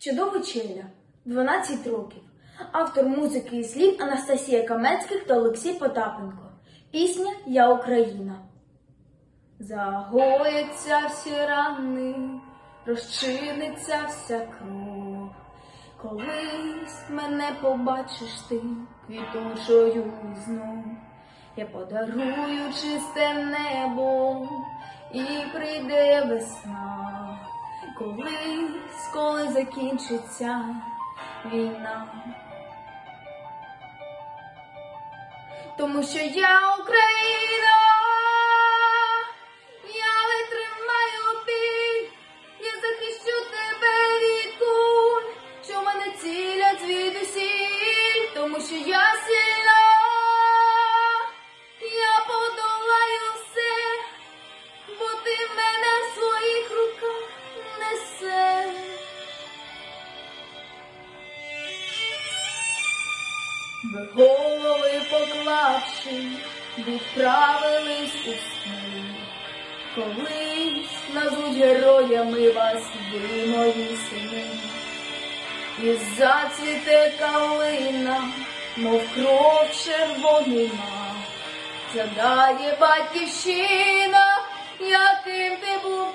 Чудова челя, 12 років. Автор музики і слів Анастасія Каменських та Олексій Потапенко. Пісня Я Україна. Загояться всі рани, розчиниться вся кров. Колись мене побачиш ти квітучою знов. Я подарую чисте небо і прийде весна. Колись, коли закінчиться війна. Тому що я Україна, я витримаю біль, я захищу тебе від куль, що мене цілять звідусіль, тому що я сильна, Ви голови поклавши, відправились у сни. Колись назвуть героями вас ви мої сини. І зацвіте калина, мов кров червоний мак. Задає батьківщина, яким ти був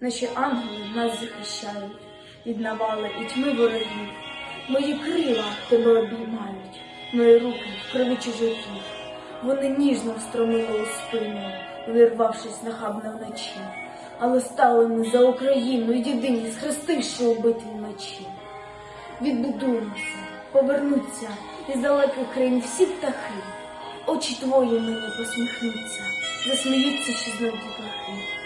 Наші ангели нас захищають від навали і тьми ворогів. Мої крила тебе обіймають, мої руки в крові чужаків. Вони ніжно встромили у спину, вирвавшись нахабно вночі. Але стали ми за Україну, єдині, схрестивши у битві мечі. Відбудуємося, повернуться із далеких країн всі птахи. Очі твої мені посміхнуться, засміються ще знов дітлахи.